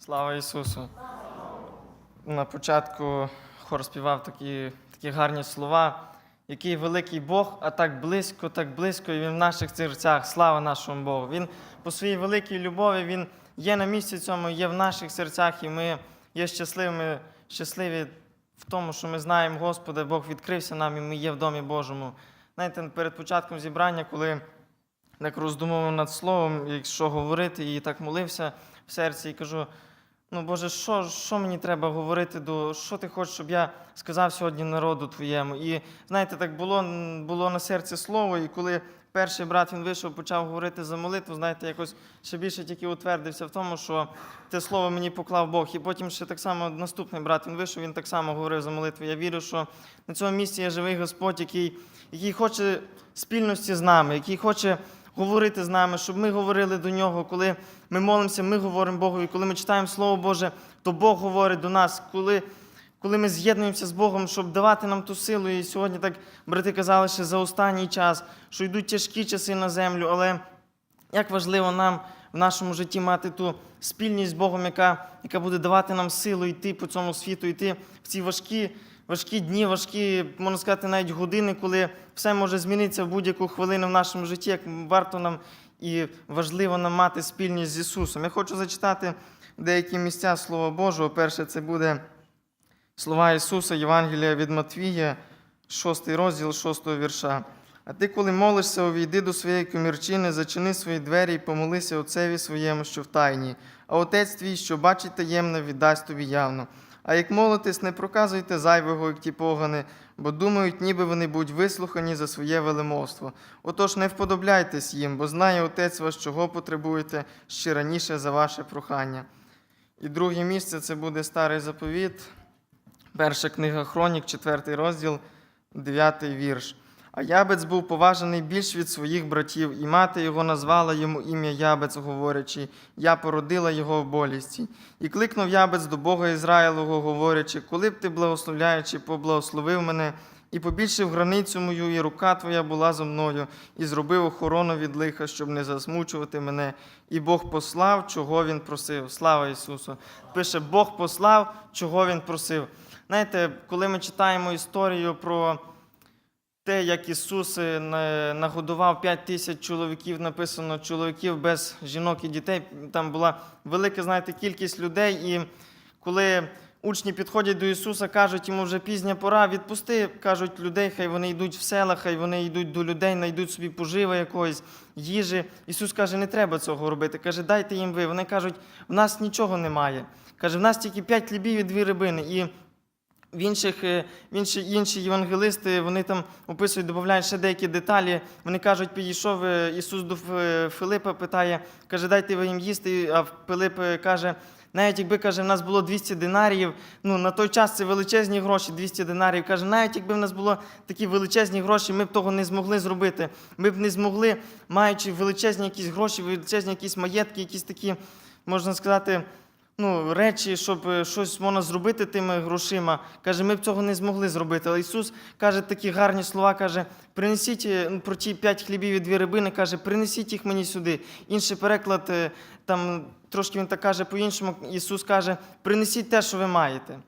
Слава Ісусу! На початку хор співав такі, такі гарні слова. Який великий Бог, а так близько, так близько, і Він в наших серцях. Слава нашому Богу. Він по своїй великій любові, Він є на місці цьому, є в наших серцях, і ми є щасливими, щасливі в тому, що ми знаємо Господа, Бог відкрився нам, і ми є в домі Божому. Знаєте, перед початком зібрання, коли так роздумував над словом, якщо говорити, і так молився в серці, і кажу: ну Боже, що, що мені треба говорити, до що ти хочеш, щоб я сказав сьогодні народу твоєму? І знаєте, так було, було на серці слово, і коли перший брат він вийшов, почав говорити за молитву, знаєте, якось ще більше тільки утвердився в тому, що те слово мені поклав Бог. І потім ще так само наступний брат він вийшов, він так само говорив за молитву. Я вірю, що на цьому місці є живий Господь, який, який хоче спільності з нами, який хоче говорити з нами, щоб ми говорили до нього. Коли ми молимося, ми говоримо Богу. І коли ми читаємо Слово Боже, то Бог говорить до нас. Коли, коли ми з'єднуємося з Богом, щоб давати нам ту силу. І сьогодні так брати казали ще за останній час, що йдуть тяжкі часи на землю, але як важливо нам в нашому житті мати ту спільність з Богом, яка, яка буде давати нам силу йти по цьому світу, йти в ці важкі, важкі дні, важкі, можна сказати, навіть години, коли все може змінитися в будь-яку хвилину в нашому житті, як варто нам і важливо нам мати спільність з Ісусом. Я хочу зачитати деякі місця Слова Божого. Перше, це буде слова Ісуса, Євангелія від Матвія, 6 розділ, 6 вірша. А ти, коли молишся, увійди до своєї комірчини, зачини свої двері і помолися Отцеві своєму, що в тайні, а Отець твій, що бачить таємно, віддасть тобі явно. А як молитесь, не проказуйте зайвого, як ті погани, бо думають, ніби вони будуть вислухані за своє велемовство. Отож, не вподобляйтесь їм, бо знає Отець вас, чого потребуєте ще раніше за ваше прохання. І друге місце це буде старий заповіт, перша книга Хронік, четвертий розділ, дев'ятий вірш. А Ябець був поважений більш від своїх братів, і мати його назвала йому ім'я Ябець, говорячи, я породила його в болісті. І кликнув Ябець до Бога Ізраїлового, говорячи, коли б ти, благословляючи, поблагословив мене, і побільшив границю мою, і рука твоя була зо мною, і зробив охорону від лиха, щоб не засмучувати мене. І Бог послав, чого він просив. Слава Ісусу! Пише, Бог послав, чого він просив. Знаєте, коли ми читаємо історію про те, як Ісус е, нагодував 5 тисяч чоловіків, написано чоловіків без жінок і дітей. Там була велика, знаєте, кількість людей. І коли учні підходять до Ісуса, кажуть йому вже пізня пора, відпусти, кажуть людей, хай вони йдуть в села, хай вони йдуть до людей, знайдуть собі поживи якоїсь їжі. Ісус каже, не треба цього робити. Каже, дайте їм ви. Вони кажуть, в нас нічого немає. Каже, в нас тільки п'ять хлібів і дві рибини. І в інших, е, інші, інші євангелисти вони там описують, додають ще деякі деталі. Вони кажуть, підійшов е, Ісус до Филипа, питає, каже, дайте ви їм їсти. А Филип е, каже, навіть якби каже, в нас було 200 динаріїв, ну на той час це величезні гроші, 200 динаріїв. Каже, навіть якби в нас було такі величезні гроші, ми б того не змогли зробити. Ми б не змогли, маючи величезні якісь гроші, величезні якісь маєтки, якісь такі, можна сказати, ну, речі, щоб е, щось можна зробити тими грошима. Каже, ми б цього не змогли зробити. Але Ісус каже такі гарні слова, каже, принесіть е, ну, про ті п'ять хлібів і дві рибини, каже, принесіть їх мені сюди. Інший переклад, е, там трошки він так каже по-іншому, Ісус каже, принесіть те, що ви маєте.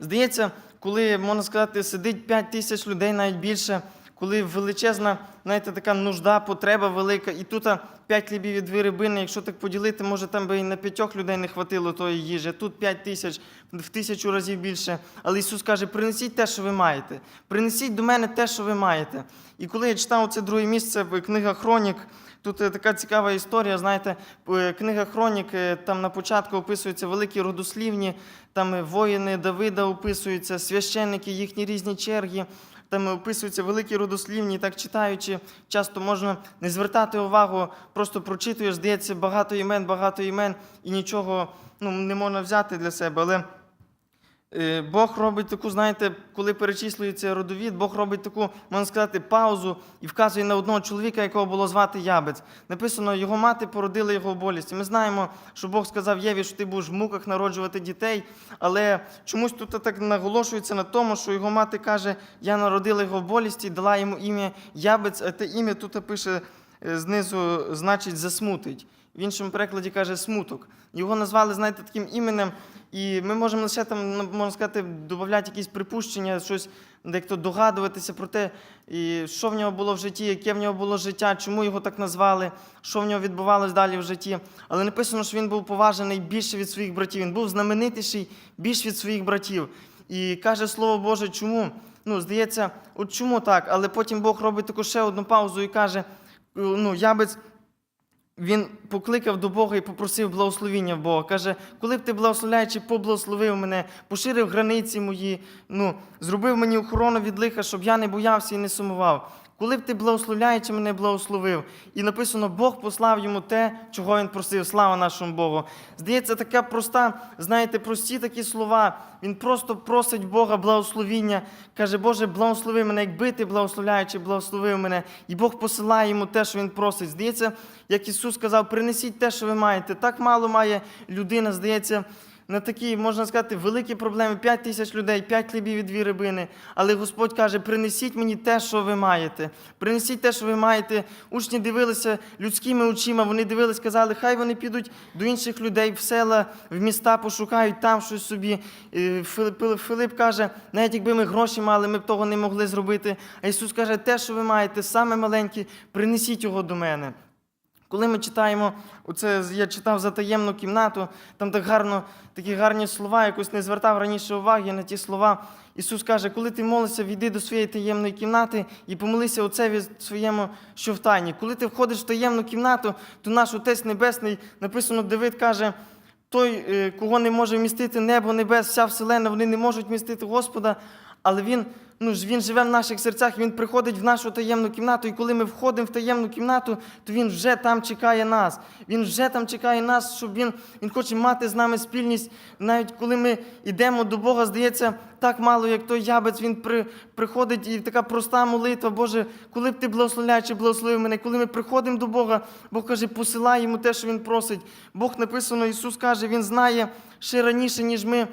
Здається, коли, можна сказати, сидить 5 тисяч людей, навіть більше, коли величезна, знаєте, така нужда, потреба велика, і тут 5 хлібів і дві рибини, якщо так поділити, може там би і на п'ятьох людей не хватило тої їжі, тут 5 тисяч, в тисячу разів більше. Але Ісус каже, принесіть те, що ви маєте. Принесіть до мене те, що ви маєте. І коли я читав це друге місце, книга Хронік, Тут е, така цікава історія, знаєте, е, книга Хронік, е, там на початку описуються великі родослівні, там воїни Давида описуються, священники, їхні різні черги, там описуються великі родослівні, так читаючи, часто можна не звертати увагу, просто прочитуєш, здається, багато імен, багато імен, і нічого ну, не можна взяти для себе. Але Бог робить таку, знаєте, коли перечислюється родовід, Бог робить таку, можна сказати, паузу і вказує на одного чоловіка, якого було звати Ябець. Написано, його мати породила його в болісті. Ми знаємо, що Бог сказав Єві, що ти будеш в муках народжувати дітей, але чомусь тут так наголошується на тому, що його мати каже, я народила його в болісті, дала йому ім'я Ябець, а те ім'я тут пише е, знизу, значить, засмутить. В іншому перекладі каже смуток. Його назвали, знаєте, таким іменем, і ми можемо лише там, ну, можна сказати, додати якісь припущення, щось дехто догадуватися про те, і що в нього було в житті, яке в нього було життя, чому його так назвали, що в нього відбувалось далі в житті. Але написано, що він був поважений більше від своїх братів. Він був знаменитіший більше від своїх братів. І каже Слово Боже, чому? Ну, здається, от чому так? Але потім Бог робить таку ще одну паузу і каже: ну, ябець він покликав до Бога і попросив благословіння в Бога. Каже, коли б ти благословляючи, поблагословив мене, поширив границі мої, ну, зробив мені охорону від лиха, щоб я не боявся і не сумував. Коли б ти благословляючи мене благословив. І написано, Бог послав йому те, чого він просив. Слава нашому Богу. Здається, така проста, знаєте, прості такі слова. Він просто просить Бога благословіння. Каже, Боже, благослови мене, якби ти благословляючи, благословив мене. І Бог посилає йому те, що він просить. Здається, як Ісус сказав, принесіть те, що ви маєте. Так мало має людина, здається. На такі, можна сказати, великі проблеми, 5 тисяч людей, 5 хлібів і дві рибини. Але Господь каже: принесіть мені те, що ви маєте. Принесіть те, що ви маєте. Учні дивилися людськими очима, вони дивились, казали, хай вони підуть до інших людей в села, в міста, пошукають там щось собі. Филип, Филип каже, навіть якби ми гроші мали, ми б того не могли зробити. А Ісус каже, те, що ви маєте, саме маленьке, принесіть його до мене. Коли ми читаємо, оце я читав за таємну кімнату, там так гарно, такі гарні слова, якось не звертав раніше уваги на ті слова. Ісус каже, коли ти молишся, війди до своєї таємної кімнати і помолися Отцеві своєму, що в тайні. Коли ти входиш в таємну кімнату, то наш Отець Небесний, написано, Давид каже, той, е, кого не може вмістити небо, небес, вся вселена, вони не можуть вмістити Господа, але Він, ну, ж- він живе в наших серцях, Він приходить в нашу таємну кімнату, і коли ми входимо в таємну кімнату, то Він вже там чекає нас. Він вже там чекає нас, щоб Він, він хоче мати з нами спільність. Навіть коли ми йдемо до Бога, здається, так мало, як той ябець, він при, приходить і така проста молитва, Боже, коли б ти благословляючи, благословив мене, коли ми приходимо до Бога, Бог каже, посилай йому те, що Він просить. Бог написано, Ісус каже, Він знає ще раніше, ніж ми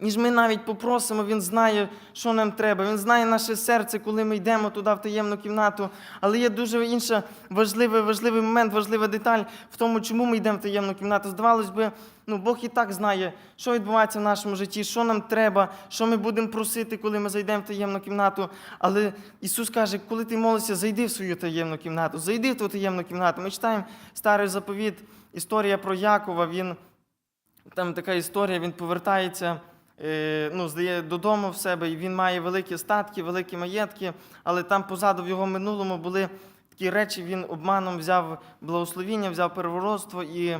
ніж ми навіть попросимо, Він знає, що нам треба. Він знає наше серце, коли ми йдемо туди в таємну кімнату. Але є дуже інша важливий, важливий момент, важлива деталь в тому, чому ми йдемо в таємну кімнату. Здавалось би, ну Бог і так знає, що відбувається в нашому житті, що нам треба, що ми будемо просити, коли ми зайдемо в таємну кімнату. Але Ісус каже, коли ти молишся, зайди в свою таємну кімнату, зайди в ту таємну кімнату. Ми читаємо старий заповіт, історія про Якова. Він там така історія, він повертається ну, здає додому в себе, і він має великі статки, великі маєтки, але там позаду в його минулому були такі речі, він обманом взяв благословіння, взяв первородство, і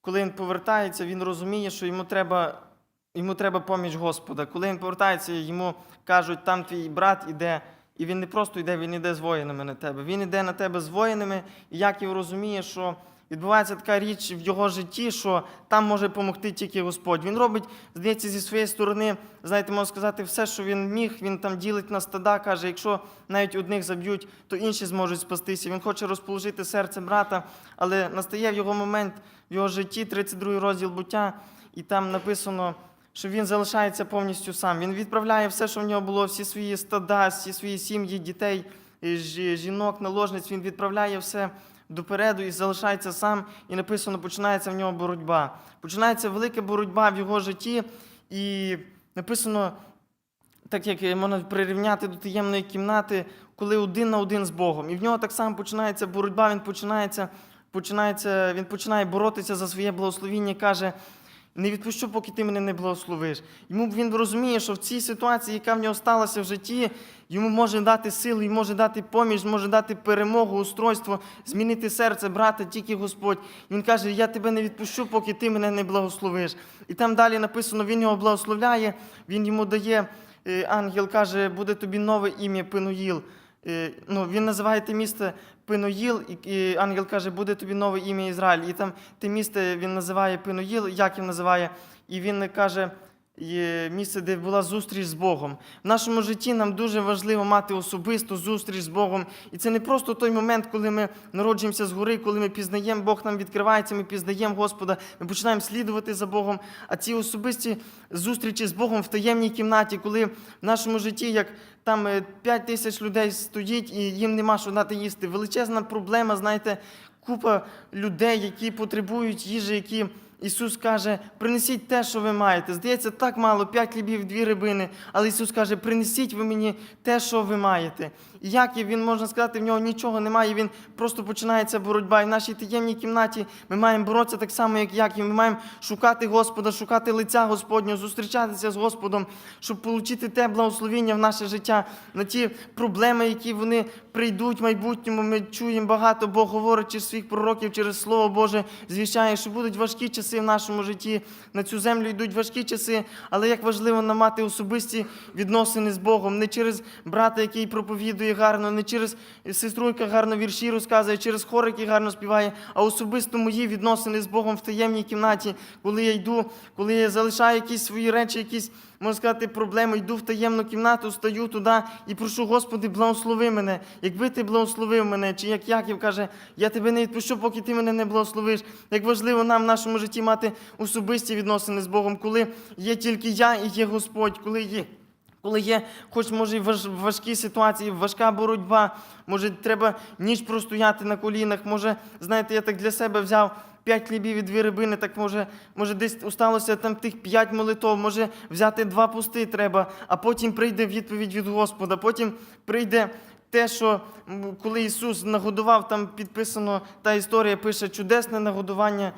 коли він повертається, він розуміє, що йому треба, йому треба поміч Господа. Коли він повертається, йому кажуть, там твій брат іде. І він не просто йде, він йде з воїнами на тебе. Він йде на тебе з воїнами, і Яків розуміє, що відбувається така річ в його житті, що там може допомогти тільки Господь. Він робить, здається, зі своєї сторони, знаєте, можна сказати, все, що він міг, він там ділить на стада, каже, якщо навіть одних заб'ють, то інші зможуть спастися. Він хоче розположити серце брата, але настає в його момент в його житті, 32 розділ буття, і там написано. Що він залишається повністю сам. Він відправляє все, що в нього було, всі свої стада, всі свої сім'ї, дітей, жінок, наложниць. Він відправляє все допереду і залишається сам. І написано, починається в нього боротьба. Починається велика боротьба в його житті, і написано, так як можна прирівняти до таємної кімнати, коли один на один з Богом. І в нього так само починається боротьба, він починається, починається, він починає боротися за своє благословіння, каже. Не відпущу, поки ти мене не благословиш. Йому він розуміє, що в цій ситуації, яка в нього сталася в житті, йому може дати силу, йому може дати поміч, може дати перемогу, устройство, змінити серце брата, тільки Господь. Він каже: Я тебе не відпущу, поки ти мене не благословиш. І там далі написано: Він його благословляє, він йому дає. е, Ангел каже, буде тобі нове ім'я Пенуїл. Ну, він називає те місто Пиноїл, і, ангел каже, буде тобі нове ім'я Ізраїль. І там те місто він називає Пеноїл, Яків називає, і він каже, місце, де була зустріч з Богом. В нашому житті нам дуже важливо мати особисту зустріч з Богом. І це не просто той момент, коли ми народжуємося згори, коли ми пізнаємо, Бог нам відкривається, ми пізнаємо Господа, ми починаємо слідувати за Богом. А ці особисті зустрічі з Богом в таємній кімнаті, коли в нашому житті, як там 5 тисяч людей стоїть і їм нема що дати їсти. Величезна проблема, знаєте, купа людей, які потребують їжі, які Ісус каже, принесіть те, що ви маєте. Здається, так мало, п'ять хлібів, дві рибини. Але Ісус каже, принесіть ви мені те, що ви маєте. І Яків, він можна сказати, в нього нічого немає. Він просто починається боротьба. І в нашій таємній кімнаті ми маємо боротися так само, як Яків. Ми маємо шукати Господа, шукати лиця Господнього, зустрічатися з Господом, щоб отримати те благословіння в наше життя на ті проблеми, які вони прийдуть в майбутньому. Ми чуємо багато, Бог говорить через своїх пророків, через Слово Боже, звіщає, що будуть важкі часи в нашому житті. На цю землю йдуть важкі часи, але як важливо нам мати особисті відносини з Богом, не через брата, який проповідує гарно, не через сестру, яка гарно вірші розказує, через хор, який гарно співає, а особисто мої відносини з Богом в таємній кімнаті, коли я йду, коли я залишаю якісь свої речі, якісь можна сказати, проблему, йду в таємну кімнату, стаю туди і прошу, Господи, благослови мене. Якби ти благословив мене, чи як Яків каже, я тебе не відпущу, поки ти мене не благословиш. Як важливо нам в нашому житті мати особисті відносини з Богом, коли є тільки я і є Господь, коли є. Коли є, хоч може і важ- важкі ситуації, важка боротьба, може треба ніч простояти на колінах, може, знаєте, я так для себе взяв п'ять хлібів і дві рибини, так може, може десь осталося там тих п'ять молитов, може взяти два пусти треба, а потім прийде відповідь від Господа, потім прийде те, що коли Ісус нагодував, там підписано, та історія пише чудесне нагодування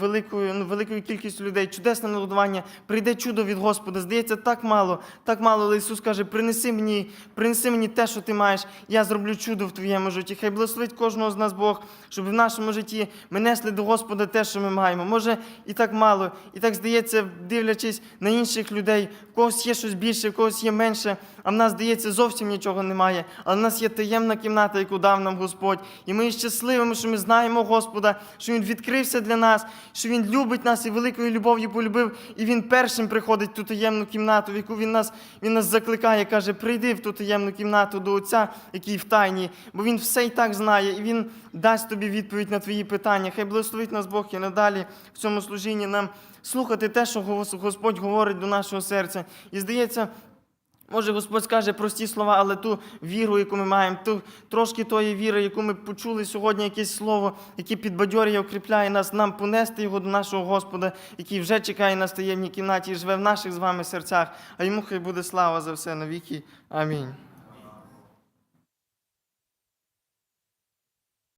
великою, ну, великою кількістю людей, чудесне нагодування, прийде чудо від Господа. Здається, так мало, так мало, але Ісус каже, принеси мені, принеси мені те, що ти маєш, я зроблю чудо в твоєму житті. Хай благословить кожного з нас Бог, щоб в нашому житті ми несли до Господа те, що ми маємо. Може, і так мало, і так здається, дивлячись на інших людей, в когось є щось більше, в когось є менше, а в нас здається, зовсім нічого немає. Але в нас є таємна кімната, яку дав нам Господь. І ми щасливими, що ми знаємо Господа, що Він відкрився для нас, що Він любить нас і великою любов'ю полюбив. І Він першим приходить в ту таємну кімнату, в яку Він нас, він нас закликає, каже: прийди в ту таємну кімнату до Отця, який в тайні, бо Він все і так знає, і Він дасть тобі відповідь на твої питання. Хай благословить нас Бог і надалі в цьому служінні нам слухати те, що Господь говорить до нашого серця. І здається. Може, Господь скаже прості слова, але ту віру, яку ми маємо, ту трошки тої віри, яку ми почули сьогодні, якесь слово, яке підбадьорює, укріпляє нас, нам понести його до нашого Господа, який вже чекає на таємній кімнаті і живе в наших з вами серцях. А йому хай буде слава за все навіки. Амінь.